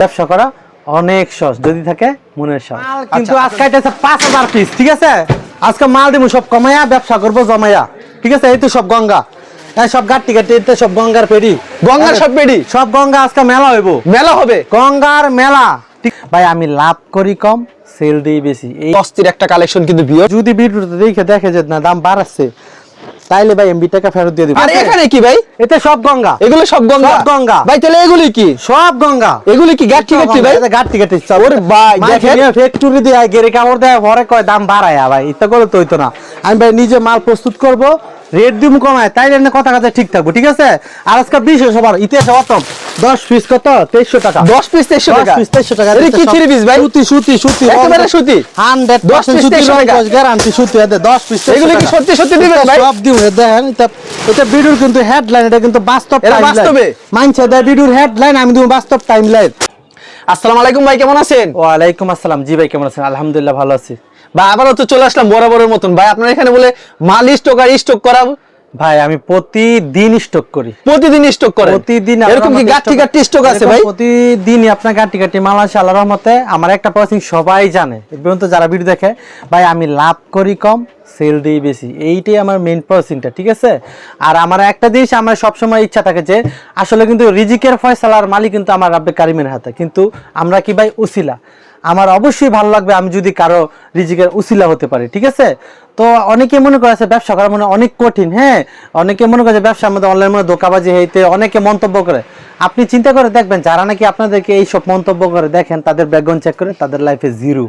ব্যবসা করা অনেক সহজ যদি থাকে মনের সহজ। আচ্ছা, কিন্তু আজকে এটা পাঁচ হাজার পিস ঠিক আছে? আজকে মাল দিব সব কমাইয়া ব্যবসা করব জমাইয়া। ঠিক আছে? এই তো সব গঙ্গা। এই সব গাটি গাটি এই সব গঙ্গার পেড়ি। গঙ্গার সব পেড়ি? সব গঙ্গা আজকে মেলা হইব। মেলা হবে? গঙ্গার মেলা। ঠিক ভাই আমি লাভ করি কম সেল দিই বেশি। এই অস্থির একটা কালেকশন কিন্তু বিয়র যদি ভিডিওতে দেখে দেখে যে না দাম বাড়াচ্ছে তাইলে ভাই এমবি টাকা ফেরত দিয়ে দিব। আরে এখানে কি ভাই? এতে সব গঙ্গা। এগুলো সব গঙ্গা। সব গঙ্গা। ভাই তাহলে এগুলি কি? সব গঙ্গা। এগুলি কি গাঠি গাঠি ভাই? গাটি গাটি ওরে ভাই, দেখেন। ফ্যাক্টরি দিয়ে গেরে কাপড় দেয় পরে কয় দাম বাড়ায় ভাই। এটা করে তো হইতো না। আমি ভাই নিজে মাল প্রস্তুত করব রেট দিম কমায় তাই জন্য কথা কথা ঠিক থাকব ঠিক আছে? আর আজকে বিশ সবার ইতিহাস অতম দশ পিস কত? তেইশশো টাকা। দশ পিস তেইশশো টাকা। পিস তেইশশো টাকা কি থ্রি পিস ভাই? সুতি সুতি সুতি একেবারে সুতি? হান্ড্রেড 10 piece সুতি 2300 টাকা। গ্যারান্টি সুতি এতে দশ পিস এগুলো কি সত্যি সত্যি দিবেন ভাই? সব দিব দেখেন এটা ভিডিওর কিন্তু হেডলাইন এটা কিন্তু বাস্তব এটা। বাস্তবে? মানছে দেয় ভিডিওর হেডলাইন আমি দিব বাস্তব টাইমলাইন আসসালামু আলাইকুম ভাই কেমন আছেন? ওয়ালাইকুম আসসালাম। জি ভাই কেমন আছেন? আলহামদুলিল্লাহ ভালো আছি। ভাই আবারও তো চলে আসলাম বরাবরের মতন। ভাই আপনার এখানে বলে মাল স্টক আর স্টক করা ভাই আমি প্রতিদিন স্টক করি। প্রতিদিন স্টক করে প্রতিদিন এরকম কি গাঠি গাঠি স্টক আছে ভাই? প্রতিদিনই আপনার গাটি গাটি মাল আছে আল্লাহ রহমতে। আমার একটা প্রসিং সবাই জানে। এ পর্যন্ত যারা ভিডিও দেখে ভাই আমি লাভ করি কম সেল দিই বেশি। এইটাই আমার মেইন প্রসিংটা ঠিক আছে? আর আমার একটা জিনিস আমার সবসময় ইচ্ছা থাকে যে আসলে কিন্তু রিজিকের ফয়সালার মালিক কিন্তু আমার রাব্বে কারিমের হাতে। কিন্তু আমরা কি ভাই উসিলা। আমার অবশ্যই ভালো লাগবে আমি যদি কারও রিজিকের উসিলা হতে পারি, ঠিক আছে? তো অনেকে মনে করে আছে ব্যবসা করা মনে অনেক কঠিন হ্যাঁ? অনেকে মনে করে যে ব্যবসার মধ্যে অনলাইন মধ্যে ধোকাবাজি হইতে অনেকে মন্তব্য করে। আপনি চিন্তা করে দেখবেন, যারা নাকি আপনাদেরকে এই সব মন্তব্য করে, দেখেন তাদের ব্যাকগ্রাউন্ড চেক করে তাদের লাইফে জিরো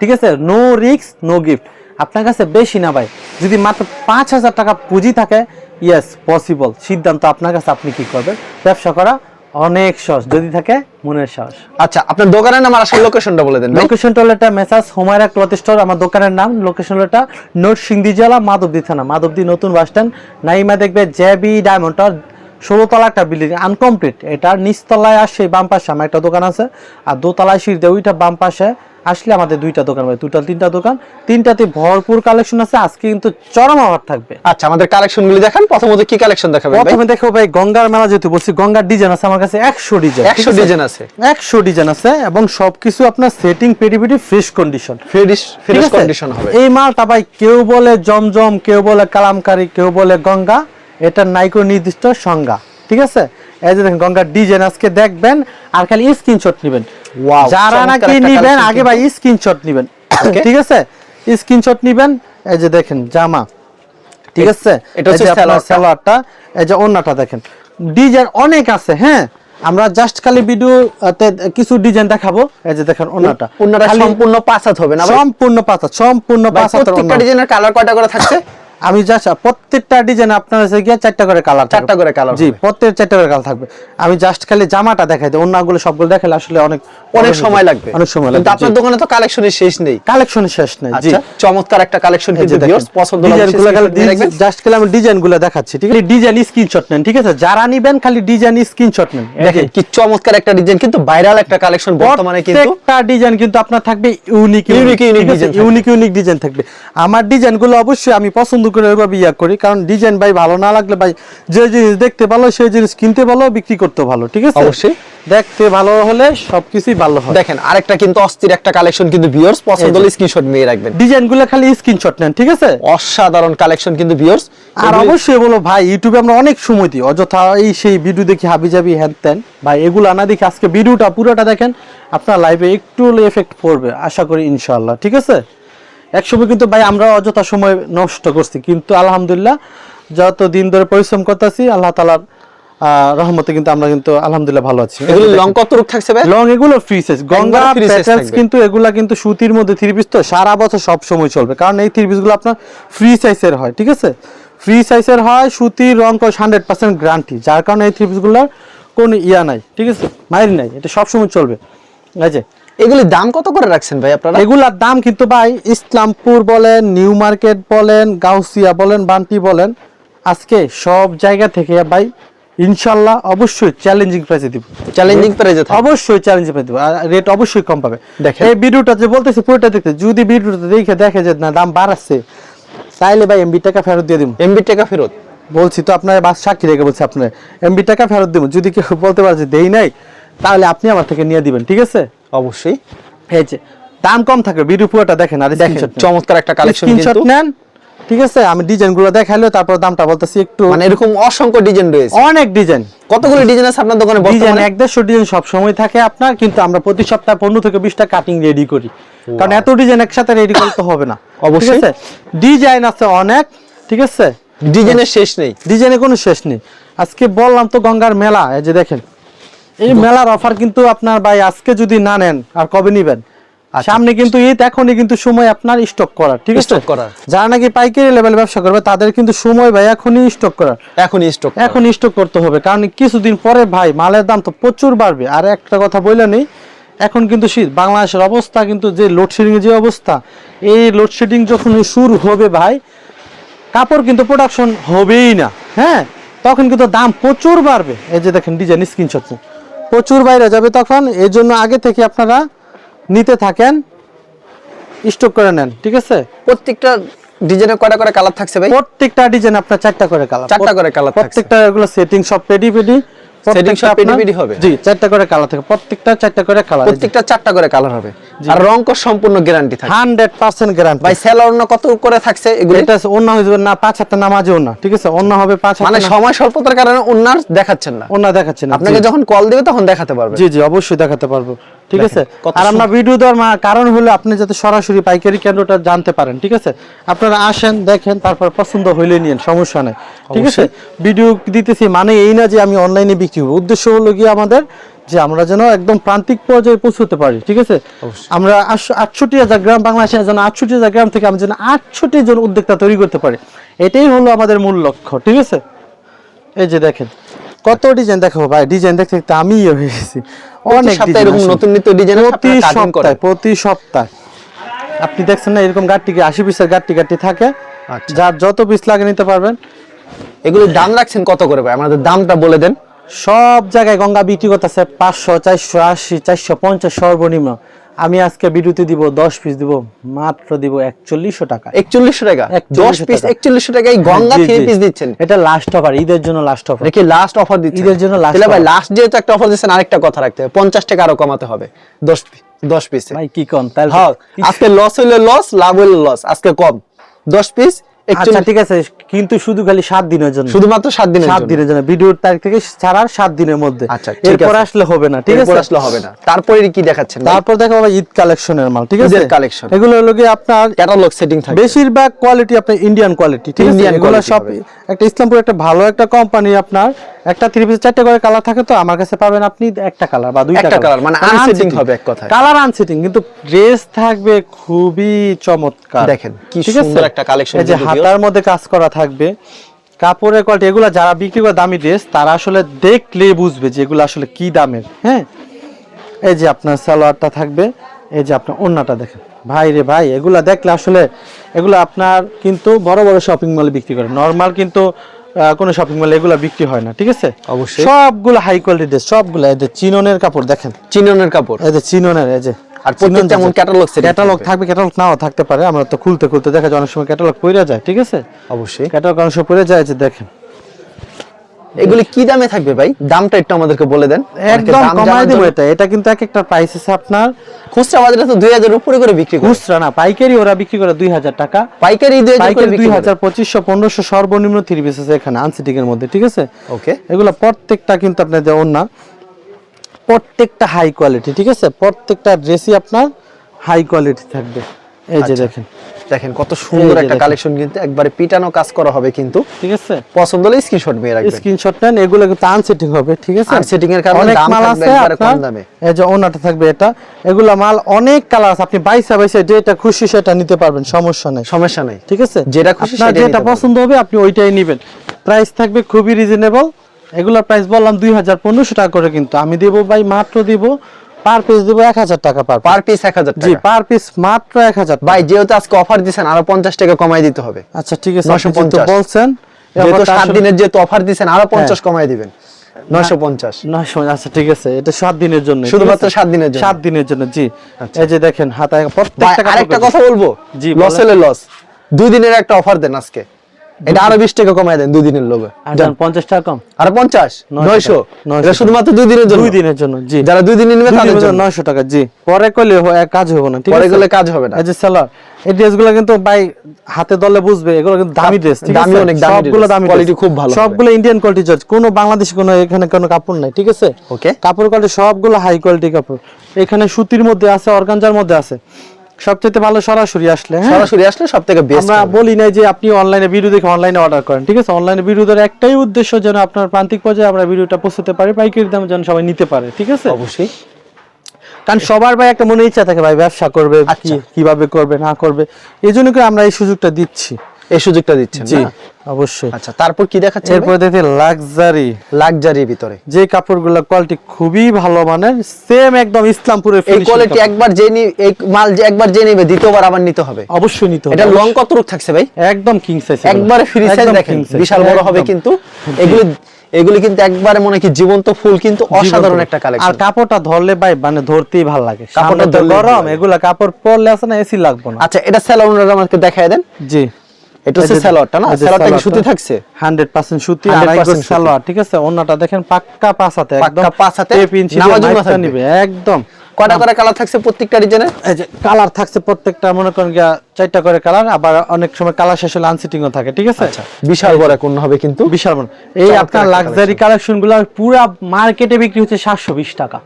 ঠিক আছে? নো রিস্ক নো গিফট আপনার কাছে বেশি না ভাই, যদি মাত্র পাঁচ হাজার টাকা পুঁজি থাকে ইয়েস পসিবল সিদ্ধান্ত আপনার কাছে, আপনি কি করবেন? ব্যবসা করা অনেক সস যদি থাকে মনের সস। আচ্ছা আপনার দোকানের নাম আর আসল লোকেশনটা বলে দেন লোকেশনটা হলো এটা মেসাজ হোমায়রা ক্লথ স্টোর আমার দোকানের নাম। লোকেশন হলো এটা নোট সিংদি জেলা মাধবদী থানা মাধবদী নতুন বাস স্ট্যান্ড। নাইমা দেখবে জেবি ডায়মন্ড ষোলো তলা একটা বিল্ডিং আনকমপ্লিট এটার নিচতলায় আসে বাম পাশে আমার একটা দোকান আছে। আর দোতলায় সিঁড়ি দেয় ওইটা বাম পাশে আসলে আমাদের দুইটা দোকান ভাই দুটা তিনটা দোকান। তিনটাতে ভরপুর কালেকশন আছে আজকে কিন্তু চরম অফার থাকবে। আচ্ছা আমাদের কালেকশন গুলি দেখান প্রথমত কি কালেকশন দেখাবেন প্রথমে দেখো ভাই গঙ্গার মেলা যেহেতু বলছি গঙ্গার ডিজাইন আছে আমার কাছে একশো ডিজাইন 100 ডিজাইন আছে? একশো ডিজাইন আছে এবং সবকিছু আপনার সেটিং পেটি fresh condition fresh fresh condition হবে। এই মালটা ভাই কেউ বলে জমজম কেউ বলে কালামকারি কেউ বলে গঙ্গা। এটা নাইকো নির্দিষ্ট সংজ্ঞা ঠিক আছে? এই যে দেখেন গঙ্গার ডিজাইন আজকে দেখবেন আর খালি স্ক্রিনশট নেবেন। যারা নাকি নিবেন আগে ভাই স্ক্রিনশট নেবেন ঠিক আছে? স্ক্রিনশট নেবেন এই যে দেখেন জামা ঠিক আছে? এটা হচ্ছে সালোয়ারটা। এই যে ওন্নাটা দেখেন। ডিজাইন অনেক আছে হ্যাঁ? আমরা জাস্ট খালি ভিডিও কিছু ডিজাইন দেখাবো এই যে দেখেন ওন্নাটা পূর্ণটা খালি সম্পূর্ণ পাঁচ হাত হবে না সম্পূর্ণ পাতা সম্পূর্ণ ভাই, পাঁচ হাতের প্রত্যেকটা ডিজাইনের কালার কয়টা করে থাকছে? আমি জাস্ট প্রত্যেকটা ডিজাইন আপনার কাছে গিয়ে চারটা করে কালার চারটা করে colour জি প্রত্যেক চারটা করে কালার থাকবে। আমি জাস্ট খালি জামাটা দেখাই দিই অন্যগুলো সবগুলো দেখালে আসলে অনেক অনেক সময় লাগবে। অনেক সময় কিন্তু লাগবে আপনার দোকানে তো কালেকশনের শেষ নেই। কালেকশন শেষ নেই জি আচ্ছা। চমৎকার একটা কালেকশন কিন্তু ভিউয়ার্স পছন্দ ডিজাইনগুলো খালি লাগবে জাস্ট খালি আমি ডিজাইনগুলো দেখাচ্ছি ঠিক আছে? ডিজাইন স্ক্রিনশট নেন ঠিক আছে? যারা নিবেন খালি ডিজাইন স্ক্রিনশট নেন। দেখেন কি চমৎকার একটা ডিজাইন কিন্তু ভাইরাল একটা কালেকশন বর্তমানে কিন্তু প্রত্যেকটা ডিজাইন কিন্তু আপনার থাকবে ইউনিক ইউনিক design থাকবে। ইউনিক ইউনিক ডিজাইন থাকবে। আমার ডিজাইনগুলো অবশ্যই আমি পছন্দ করে ওইভাবে ইয়া করি কারণ ডিজাইন ভাই ভালো না লাগলে ভাই যে জিনিস দেখতে ভালো সেই জিনিস কিনতে ভালো বিক্রি করতে ভালো ঠিক আছে? অবশ্যই। দেখতে ভালো হলে সবকিছুই ভালো হয়। দেখেন আরেকটা কিন্তু অস্থির একটা কালেকশন কিন্তু ভিউয়ার্স পছন্দ হলে স্ক্রিনশট নিয়ে রাখবেন। ডিজাইনগুলো খালি স্ক্রিনশট নেন ঠিক আছে? অসাধারণ কালেকশন কিন্তু ভিউয়ার্স আর অবশ্যই বলো ভাই ইউটিউবে আমরা অনেক সময় দিই অযথা এই সেই ভিডিও দেখি হাবি জাবি হ্যান ত্যান ভাই এগুলো না দেখি আজকে ভিডিওটা পুরোটা দেখেন আপনার লাইফে একটু হলে এফেক্ট পড়বে আশা করি ইনশাআল্লাহ ঠিক আছে? একসময় কিন্তু ভাই আমরা অযথা সময় নষ্ট করছি কিন্তু আলহামদুলিল্লাহ যত দিন ধরে পরিশ্রম করতেছি আল্লাহ তালার রহমতে কিন্তু আমরা কিন্তু আলহামদুলিল্লাহ ভালো আছি। এগুলো লং কত রূপ থাকছে ভাই? লং এগুলো ফ্রি সাইজ গঙ্গা। কিন্তু এগুলা কিন্তু সুতির মধ্যে থ্রি পিস তো সারা বছর সব সময় চলবে। কারণ এই থ্রি পিসগুলো আপনার ফ্রি সাইজের হয় ঠিক আছে? ফ্রি সাইজের হয় সুতির রং হান্ড্রেড পার্সেন্ট গ্যারান্টি যার কারণে এই থ্রি পিসগুলোর কোনো ইয়া নাই ঠিক আছে? মাইল নাই এটা সব সময় চলবে। যে এগুলি দাম কত করে রাখছেন ভাই আপনারা? এগুলার দাম কিন্তু ভাই ইসলামপুর বলেন নিউ মার্কেট বলেন গাউসিয়া বলেন বান্টি বলেন আজকে সব জায়গা থেকে ভাই ইনশাল্লাহ অবশ্যই চ্যালেঞ্জিং প্রাইসে দিব। চ্যালেঞ্জিং প্রাইজে থাকে অবশ্যই চ্যালেঞ্জ পেতে দেবো। রেট অবশ্যই কম পাবে। দেখেন। এই ভিডিওটা যে বলতেছি পুরোটা দেখতে যদি ভিডিওটা দেখে দেখে যে না দাম বাড়াচ্ছে তাইলে ভাই এমবি টাকা ফেরত দিয়ে দিব এমবি টাকা ফেরত? বলছি তো আপনার বাস সাক্ষী রেখে বলছি আপনার এমবি টাকা ফেরত দিব যদি কেউ বলতে পারে যে দেই নাই তাহলে আপনি আমার থেকে নিয়ে দিবেন ঠিক আছে? অবশ্যই। এই যে দাম কম থাকবে ভিডিও পুরোটা দেখেন আর দেখেন চমৎকার একটা কালেকশন স্ক্রিনশট নেন ঠিক আছে? আমি ডিজাইনগুলো দেখাইলো তারপর দামটা বলতেছি একটু। মানে এরকম অসংখ্য ডিজাইন রয়েছে। অনেক ডিজাইন কতগুলো ডিজাইন আছে আপনার দোকানে ডিজাইন বর্তমানে এক দেড়শো ডিজাইন সব সময় থাকে আপনার কিন্তু আমরা প্রতি সপ্তাহে পনেরো থেকে বিশটা কাটিং রেডি করি। কারণ এত ডিজাইন একসাথে রেডি করতে হবে না। অবশ্যই। ডিজাইন আছে অনেক ঠিক আছে? ডিজাইনের শেষ নেই। ডিজাইনে কোনো শেষ নেই। আজকে বললাম তো গঙ্গার মেলা এই যে দেখেন এই মেলার অফার কিন্তু আপনার ভাই আজকে যদি না নেন আর কবে নিবেন? আচ্ছা। সামনে কিন্তু ঈদ এখনই কিন্তু সময় আপনার স্টক করার ঠিক আছে? Stock করার। যারা নাকি পাইকারি লেভেল ব্যবসা করবে তাদের কিন্তু সময় ভাই এখনই স্টক করার। এখনই স্টক এখন স্টক করতে হবে কারণ কিছুদিন পরে ভাই মালের দাম তো প্রচুর বাড়বে। আর একটা কথা বললে নেই এখন কিন্তু শীত বাংলাদেশের অবস্থা কিন্তু যে লোডশেডিং যে অবস্থা এই লোডশেডিং যখন শুরু হবে ভাই কাপড় কিন্তু প্রোডাকশন হবেই না হ্যাঁ? তখন কিন্তু দাম প্রচুর বাড়বে। এই যে দেখেন ডিজাইন স্ক্রিনশট প্রচুর বাইরে যাবে তখন এর জন্য আগে থেকে আপনারা নিতে থাকেন স্টক করে নেন ঠিক আছে? প্রত্যেকটা ডিজাইনের কয়টা করে কালার থাকছে ভাই? প্রত্যেকটা ডিজাইন আপনার চারটা করে কালার চারটা করে কালার। প্রত্যেকটা এগুলো সেটিং সব পেডি পেডি সেটিং সব পেডি পেডি হবে? জি চারটা করে কালার থাকে। প্রত্যেকটা চারটা করে কালার প্রত্যেকটা চারটা করে কালার হবে। আর রং কস সম্পূর্ণ গ্যারান্টি থাকে হান্ড্রেড পার্সেন্ট গ্যারান্টি ভাই সেলার অন্য কত করে থাকছে এগুলো? এটা অন্য যাবে না পাঁচ হাতে নামাজেও না ঠিক আছে? অন্য হবে পাঁচ মানে সময় স্বল্পতার কারণে ওনার দেখাচ্ছেন না। অন্য দেখাচ্ছে না আপনাকে যখন কল দিবে তখন দেখাতে পারবে। জি জি অবশ্যই দেখাতে পারব ঠিক আছে? আর আমরা ভিডিও দেওয়ার কারণ হলো আপনি যাতে সরাসরি পাইকারি কেন্দ্রটা জানতে পারেন ঠিক আছে? আপনারা আসেন দেখেন তারপর পছন্দ হইলে নিয়েন সমস্যা নাই ঠিক আছে? ভিডিও দিতেছি মানে এই না যে আমি অনলাইনে বিক্রি করব। উদ্দেশ্য হলো গিয়ে আমাদের যে আমরা যেন একদম প্রান্তিক পর্যায়ে পৌঁছতে পারি ঠিক আছে? আমরা আটষট্টি হাজার গ্রাম বাংলাদেশে যেন আটষট্টি হাজার গ্রাম থেকে আমি যেন আটষট্টি জন উদ্যোক্তা তৈরি করতে পারি। এটাই হলো আমাদের মূল লক্ষ্য ঠিক আছে? এই যে দেখেন কত ডিজাইন দেখাবো ভাই? ডিজাইন দেখতে দেখতে আমি ইয়ে হয়ে গেছি। অনেক এরকম। নতুন নিত্য ডিজাইন প্রতি সপ্তাহে প্রতি সপ্তাহে। আপনি দেখছেন না এরকম গাড়ি আশি পিসের গাড়ি গাড়ি থাকে। আচ্ছা। যার যত পিস লাগে নিতে পারবেন। এগুলোর দাম রাখছেন কত করে ভাই? আমাদের দামটা বলে দেন। সব জায়গায় গঙ্গা বিক্রি করতেছে পাঁচশো চারশো আশি চারশো পঞ্চাশ সর্বনিম্ন। আমি আজকে বিদ্যুতে দিব দশ পিস দিব মাত্র দিব একচল্লিশশো টাকা। একচল্লিশশো টাকা? দশ পিস টাকা। একচল্লিশশো টাকায় গঙ্গা থ্রি পিস দিচ্ছেন। এটা লাস্ট অফার ঈদের জন্য লাস্ট অফার কি লাস্ট অফার দিচ্ছেন? ঈদের জন্য তাহলে ভাই লাস্ট যেহেতু একটা অফার দিচ্ছেন আরেকটা কথা রাখতে হবে। পঞ্চাশ টাকা আরও কমাতে হবে দশ দশ পিস ভাই কি কম? তাহলে হ্যাঁ আজকে লস হইলে লস লাভ হইলে লস আজকে কম। দশ পিস আচ্ছা ঠিক আছে কিন্তু শুধু খালি সাত দিনের জন্য। শুধুমাত্র দিনের। দিনের জন্য। ভিডিওর তারিখ থেকে ছাড়ার দিনের মধ্যে। আচ্ছা, এরপর আসলে হবে না ঠিক এরপর আছে? আসলে হবে না। তারপরে কি দেখাচ্ছেন তারপর ঈদ কালেকশনের মাল ঠিক আছে? ঈদের collection। এগুলো হলো গিয়ে আপনার ক্যাটালগ সেটিং থাকে বেশিরভাগ কোয়ালিটি আপনার ইন্ডিয়ান কোয়ালিটি ঠিক আছে? এগুলো সব একটা ইসলামপুর একটা ভালো একটা কোম্পানি আপনার একটা থ্রি পিস চারটে করে কালার থাকে তো আমার কাছে পাবেন আপনি একটা কালার বা দুইটা কালার মানে unsetting হবে এক কথায়। কালার আনসেটিং কিন্তু ড্রেস থাকবে খুবই চমৎকার। দেখেন, কি সুন্দর একটা কালেকশন এই যে কিন্তু হাতার মধ্যে কাজ করা থাকবে। কাপড়ের কোয়ালিটি এগুলো যারা বিক্রি করে দামি ড্রেস তারা আসলে দেখলে বুঝবে যে এগুলো আসলে কি দামের হ্যাঁ? এই যে আপনার সালোয়ারটা থাকবে এই যে আপনার ওন্নাটা দেখেন। ভাই রে ভাই এগুলা দেখলে আসলে এগুলো আপনার কিন্তু বড় বড় শপিং মলে বিক্রি করে। নর্মাল কিন্তু কোনো শপিং মলে এগুলো বিক্রি হয় না ঠিক আছে? অবশ্যই। সবগুলো হাই কোয়ালিটি ড্রেস সবগুলো এই যে চিননের কাপড় দেখেন। চিননের কাপড়। এই যে চিননের এই যে। আর প্রত্যেকটা এমন catalog setting ক্যাটালগ থাকবে। ক্যাটালগ নাও থাকতে পারে আমরা তো খুলতে খুলতে দেখা যায় অনেক সময় ক্যাটালগ পড়ে যায় ঠিক আছে? অবশ্যই। ক্যাটালগ অনেক সময় পড়ে যায় যে দেখেন। এগুলি কি দামে থাকবে ভাই? দামটা একটু আমাদেরকে বলে দেন। একদম দেবো এটা এটা কিন্তু এক একটা প্রাইস আছে আপনার খুচরা বাজারে তো দুই হাজার উপরে করে বিক্রি করে। খুচরা না পাইকারি ওরা বিক্রি করে দুই হাজার টাকা। পাইকারি দুই হাজার করে পাইকারি দুই বিক্রি করে। হাজার পঁচিশশো পনেরোশো সর্বনিম্ন থ্রি পিস আছে এখানে আনসিটিং এর মধ্যে ঠিক আছে? ওকে এগুলো প্রত্যেকটা কিন্তু না প্রত্যেকটা হাই কোয়ালিটি ঠিক আছে? প্রত্যেকটা ড্রেসই আপনার হাই কোয়ালিটি থাকবে। এই যে দেখেন। দেখেন কত সুন্দর একটা কালেকশন কিন্তু একবারে পিটানো কাজ করা হবে কিন্তু। ঠিক আছে? পছন্দ হলে স্ক্রিনশট নিয়ে রাখবেন। স্ক্রিনশট নেন এগুলো কিন্তু আনসেটিং হবে ঠিক আছে? Unsetting এর কারণে অনেক দাম মাল থাকবে আছে একবারে কম দামে। এই যে ওনাটা থাকবে এটা। এগুলা মাল অনেক কালার আছে আপনি বাইসা বাইসা যেটা খুশি সেটা নিতে পারবেন সমস্যা নেই। সমস্যা নাই। ঠিক আছে? যেটা খুশি সেটাই যেটা পছন্দ হবে আপনি ওইটাই নেবেন। প্রাইস থাকবে খুবই রিজনেবল এগুলোর প্রাইস বললাম দুই হাজার পনেরোশো টাকা করে কিন্তু। আমি দেবো ভাই মাত্র দিব পার পিস দেবো এক হাজার টাকা পার পার পিস এক হাজার জি পার পিস মাত্র এক হাজার ভাই যেহেতু আজকে অফার দিচ্ছেন আরও পঞ্চাশ টাকা কমাই দিতে হবে। আচ্ছা ঠিক আছে 950 যেহেতু বলছেন যেহেতু সাত দিনের যেহেতু অফার দিচ্ছেন আরও পঞ্চাশ কমাই দিবেন। নয়শো পঞ্চাশ। নয়শো আচ্ছা ঠিক আছে এটা সাত দিনের জন্য। শুধুমাত্র সাত দিনের জন্য। সাত দিনের জন্য জি। আচ্ছা। এই যে দেখেন হাতায় প্রত্যেকটা আরেকটা কথা বলব? জি, লস দুই দিনের একটা অফার দেন আজকে। এটা আরও বিশ টাকা কমায় দেন দুই দিনের লোভে পঞ্চাশ টাকা কম। আরও পঞ্চাশ? নয়শো এটা শুধুমাত্র দুই দিনের জন্য? দুই দিনের জন্য জি। যারা দুই দিন নেবে তাদের জন্য নয়শো টাকা জি। পরে করলে কাজ হবে না পরে গেলে কাজ হবে না। এই যে সেলার এই ড্রেসগুলো কিন্তু ভাই হাতে দলে বুঝবে এগুলো কিন্তু দামি ড্রেস ঠিক দামি আছে? অনেক দামি সবগুলো দামি dress। খুব ভালো। সবগুলো ইন্ডিয়ান কোয়ালিটি জজ কোনো বাংলাদেশি কোনো এখানে কোনো কাপড় নাই ঠিক আছে? ওকে কাপড় কোয়ালিটি সবগুলো হাই কোয়ালিটি কাপড়। এখানে সুতির মধ্যে আছে অর্গানজার মধ্যে আছে। সবচেয়ে ভালো সরাসরি আসলে হ্যাঁ? সরাসরি আসলে সব থেকে বেস্ট আমরা বলি না যে আপনি অনলাইনে ভিডিও দেখে অনলাইনে অর্ডার করেন ঠিক আছে? অনলাইনে ভিডিওর একটাই উদ্দেশ্য যেন আপনার প্রান্তিক পর্যায়ে আমরা ভিডিওটা পৌঁছতে পারি পাইকারি দামে যেন সবাই নিতে পারে ঠিক আছে? অবশ্যই। কারণ সবার ভাই একটা মনে ইচ্ছা থাকে ভাই ব্যবসা করবে আচ্ছা। কীভাবে করবে না করবে। এই জন্য করে আমরা এই সুযোগটা দিচ্ছি। এই সুযোগটা দিচ্ছেন জি। অবশ্যই। আচ্ছা তারপর কি দেখাচ্ছে এরপরে দেখতে লাক্সারি লাক্সারির ভিতরে। যে কাপড়গুলো কোয়ালিটি খুবই ভালো মানের সেম একদম ইসলামপুরের এই কোয়ালিটি একবার যে নি- এই মাল যে একবার যে নেবে দ্বিতীয়বার আবার নিতে হবে। অবশ্যই নিতে হবে। এটা লং কত রূপ থাকছে ভাই? একদম কিং সাইজ একবারে ফ্রি সাইজ দেখেন বিশাল বড় হবে কিন্তু। এগুলি এগুলি কিন্তু একবারে মনে কি জীবন্ত ফুল কিন্তু অসাধারণ একটা আর কাপড়টা ধরলে ভাই মানে ধরতেই ভালো লাগে। কাপড়টা গরম। এগুলা কাপড় পরলে আছে না এসি লাগবে না। আচ্ছা এটা স্যালোনার আমাকে দেখায় দেন। জি। এটা হচ্ছে স্যালোয়ারটা না? স্যালোয়ারটা কি সুতি থাকছে? হান্ড্রেড পার্সেন্ট সুতি 100% আড়াই গজ সালোয়ার ঠিক আছে? দেখেন পাক্কা একদম পাক্কা ইঞ্চি নামাজ থাকবে। নিবে একদম। করে কালার থাকছে প্রত্যেকটা যে কালার থাকছে প্রত্যেকটা মনে করেন গিয়া চারটা করে কালার আবার অনেক সময় কালার শেষ হলে আনসিটিংও থাকে ঠিক আছে? আচ্ছা বিশাল বড় কোন হবে কিন্তু? বিশাল বড়। এই আপনার লাক্সারি কালেকশনগুলো পুরা মার্কেটে বিক্রি হচ্ছে সাতশো বিশ টাকা।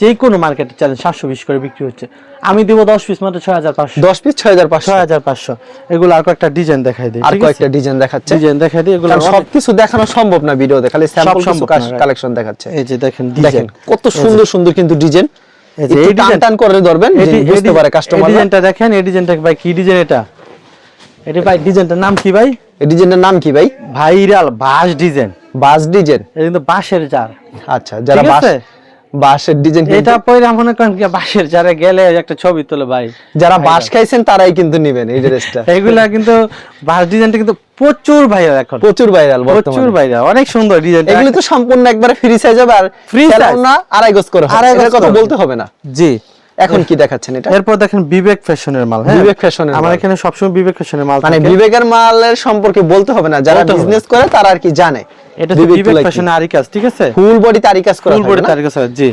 যে কোনো মার্কেটে চলেন সাতশো বিশ করে বিক্রি হচ্ছে। আমি দিব দশ পিস মাত্র ছয় হাজার পাঁচশো। দশ পিস ছয় হাজার পাঁচশো। ছয় হাজার পাঁচশো। এগুলো আর কয়েকটা ডিজাইন দেখাই দিই আর কয়েকটা ডিজাইন দেখাচ্ছে। ডিজাইন দেখাই দিই এগুলো কারণ সবকিছু দেখানো সম্ভব না ভিডিওতে খালি স্যাম্পল কিছু সম্ভব কালেকশন দেখাচ্ছে। এই যে দেখেন দেখেন কত সুন্দর সুন্দর কিন্তু ডিজাইন এই যে টান টান করে ধরবেন বুঝতে পারে কাস্টমার ডিজাইনটা দেখেন এই ডিজাইনটা ভাই কি ডিজাইন এটা? এটা ভাই ডিজাইনটার নাম কি ভাই? এই ডিজাইনের নাম কি ভাই? ভাইরাল বাঁশ ডিজাইন বাস ডিজাইন এটা কিন্তু বাঁশের জার। আচ্ছা যারা বাস ডিজাইন এটা মনে করেন কি বাঁশের জারে গেলে একটা ছবি তোলে ভাই। যারা বাস খাইছেন তারাই কিন্তু নেবেন এই ড্রেসটা এগুলা কিন্তু বাঁশ ডিজাইনটা কিন্তু প্রচুর ভাইরাল এখন। প্রচুর ভাইরাল প্রচুর ভাইরাল অনেক সুন্দর ডিজাইন এগুলি তো সম্পূর্ণ একবারে ফ্রি সাইজ হবে আর size? স্যালোন না আড়াই গজ করে আড়াই গজ কথা বলতে হবে না। জি। এখন কি দেখাচ্ছেন এটা? এরপর দেখেন বিবেক ফ্যাশনের মাল হ্যাঁ? বিবেক ফ্যাশনের আমার এখানে সবসময় বিবেক ফ্যাশনের মাল মানে। বিবেকের মালের সম্পর্কে বলতে হবে না। যারা বিজনেস করে তারা আর কি জানে। এটা বিবেক ফ্যাশনের আরি কাজ ঠিক আছে? ফুল বডি তারি কাজ করা ফুল বডি না? তারিখ জি।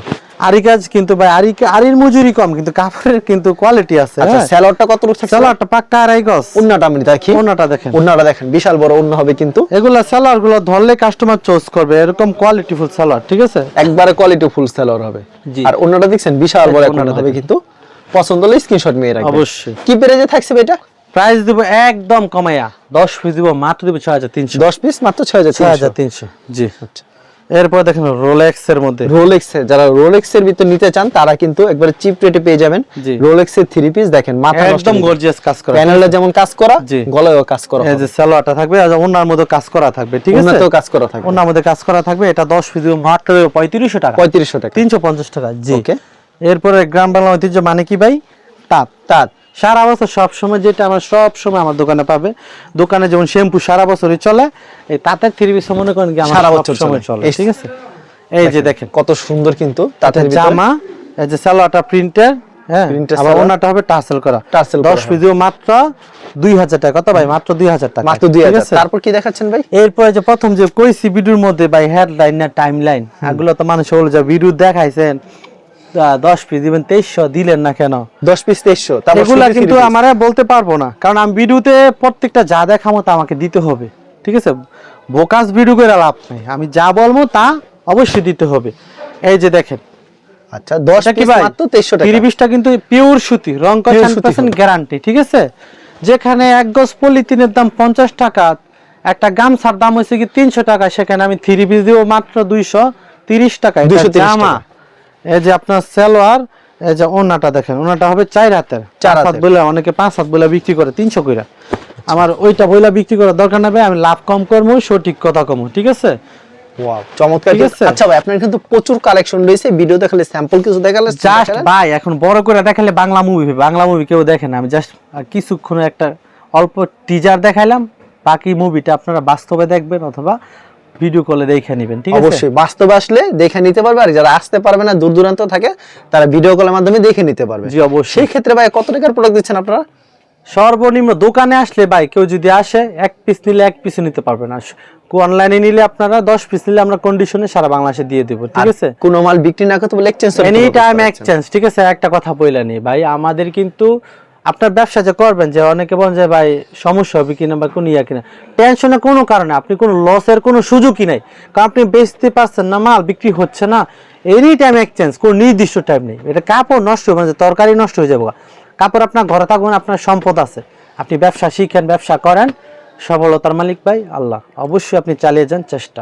আরি কাজ কিন্তু ভাই আরি আরির মজুরি কম কিন্তু কাপড়ের কিন্তু কোয়ালিটি আছে আচ্ছা হ্যাঁ। কত রূপ থাকছে সালোয়ারটা পাক্কা আড়াই গজ। উন্নাটা আমি দেখি। দেখেন। উন্নাটা দেখেন বিশাল বড় উন্ন হবে কিন্তু। এগুলা সালোয়ারগুলো ধরলে কাস্টমার চয়েস করবে এরকম কোয়ালিটি ফুল সালোয়ার ঠিক আছে? একবারে কোয়ালিটি ফুল সেলর হবে। জি। আর অন্যটা দেখছেন বিশাল বড় একটা হবে কিন্তু। পছন্দ হলে স্ক্রিনশট নিয়ে রাখবেন। অবশ্যই। কি প্রাইজে থাকছে এটা? প্রাইস দিব একদম কমাইয়া। দশ পিস দিব মাত্র দিব ছয় হাজার তিনশো। 10 পিস মাত্র 6000 ছয় হাজার তিনশো। জি। এরপর দেখেন রোলেক্স এর মধ্যে রোলেক্স যারা রোলেক্স এর ভিতর নিতে চান তারা কিন্তু একবারে চিপ রেটে পেয়ে যাবেন। রোলেক্স এর থ্রি পিস দেখেন মাথা একদম গর্জিয়াস কাজ করা। প্যানেলটা যেমন কাজ করা গলায়ও কাজ করা এই যে সালোয়ারটা থাকবে আর ওনার মধ্যে কাজ করা থাকবে ঠিক আছে? উন্নতেও কাজ করা থাকবে। ওনার মধ্যে কাজ করা থাকবে এটা দশ পিস দিব মাত্র পঁয়ত্রিশশো টাকা। 3500 টাকা। তিনশো পঞ্চাশ টাকা জি। Okay. এরপরে গ্রাম বাংলা ঐতিহ্য মানে কি ভাই? তাঁত তাঁত। সারা বছর সব সময় যেটা আমার সব সময় আমার দোকানে পাবে। দোকানে যেমন শ্যাম্পু সারা বছরই চলে এই তাঁতের থ্রি পিস মনে করেন কি আমার সারা বছর সময় চলে। ঠিক আছে? এই যে দেখেন কত সুন্দর কিন্তু তাঁতের জামা এই যে সালোয়ারটা প্রিন্টার হ্যাঁ আবার ওনাটা হবে টাসেল করা। Tassel করা দশ মাত্র দুই হাজার টাকা কত ভাই? মাত্র দুই হাজার টাকা। মাত্র 2000 তারপর কি দেখাচ্ছেন ভাই? এরপরে যে প্রথম যে কইছি ভিডিওর মধ্যে ভাই হেডলাইন না টাইম লাইন এগুলো তো মানুষ হলো যে ভিডিও দেখাইছেন। দশ পিস দিবেন তেইশশো দিলেন না কেন? 10 পিস 2300 তারপর এগুলা কিন্তু আমার বলতে পারব না কারণ আমি ভিডিওতে প্রত্যেকটা যা দেখামো তা আমাকে দিতে হবে ঠিক আছে? বোকাস ভিডিও করে লাভ নেই আমি যা বলব তা অবশ্যই দিতে হবে। এই যে দেখেন আচ্ছা 10 কি ভাই? মাত্র 2300 টাকা। তিরিশটা কিন্তু পিওর সুতি রং গ্যারান্টি ঠিক আছে? যেখানে এক গজ পলিথিনের দাম পঞ্চাশ টাকা একটা গামছার দাম হচ্ছে কি তিনশো টাকা সেখানে আমি থ্রি পিস দিব মাত্র দুইশো তিরিশ টাকা এটা 230 টাকা। জামা। এই যে আপনার সালোয়ার এই যে ওনাটা দেখেন ওনাটা হবে চার হাতের। চার হাত। বলে অনেকে পাঁচ হাত বলে বিক্রি করে তিনশো কইরা। আমার ওইটা বইলা বিক্রি করার দরকার না ভাই আমি লাভ কম করব সঠিক কথা কমো ঠিক আছে? চমৎকার? আচ্ছা ভাই আপনার কিন্তু প্রচুর কালেকশন রয়েছে ভিডিওতে খালি স্যাম্পল কিছু দেখালে জাস্ট ভাই এখন বড় করে দেখালে বাংলা মুভি বাংলা মুভি কেউ দেখে না। আমি জাস্ট কিছুক্ষণ একটা অল্প টিজার দেখাইলাম বাকি মুভিটা আপনারা বাস্তবে দেখবেন অথবা ভিডিও কলে দেখে নেবেন ঠিক আছে? অবশ্যই। বাস্তবে আসলে দেখে নিতে পারবে আর যারা আসতে পারবে না দূর দূরান্ত থাকে তারা ভিডিও কলের মাধ্যমে দেখে নিতে পারবে। জি অবশ্যই। সেই ক্ষেত্রে ভাই কত টাকার প্রোডাক্ট দিচ্ছেন আপনারা? সর্বনিম্ন দোকানে আসলে ভাই কেউ যদি আসে এক পিস নিলে এক পিস নিতে পারবে না। অনলাইনে নিলে আপনারা দশ পিস নিলে আমরা কন্ডিশনে সারা বাংলাদেশে দিয়ে দেবো ঠিক আছে? কোনো মাল বিক্রি না করতে বলে এক্সচেঞ্জ এনি টাইম এক্সচেঞ্জ ঠিক আছে? একটা কথা বইলা নি ভাই আমাদের কিন্তু আপনার ব্যবসা যে করবেন যে অনেকে বলেন যে, ভাই, সমস্যা হবে কিনা বা কোনো ইয়া কিনা। টেনশনে কোনো কারণে আপনি কোনো লসের কোনো সুযোগই নাই। কারণ আপনি বেচতে পারছেন না, মাল বিক্রি হচ্ছে না। এনি টাইম এক্সচেঞ্জ কোনো নির্দিষ্ট টাইম নেই। এটা কাপড় নষ্ট হবে মানে তরকারি নষ্ট হয়ে যাবে। কাপড় আপনার ঘরে থাকবেন আপনার সম্পদ আছে। আপনি ব্যবসা শিখেন, ব্যবসা করেন। সফলতার মালিক ভাই, আল্লাহ। অবশ্যই আপনি চালিয়ে যান, চেষ্টা।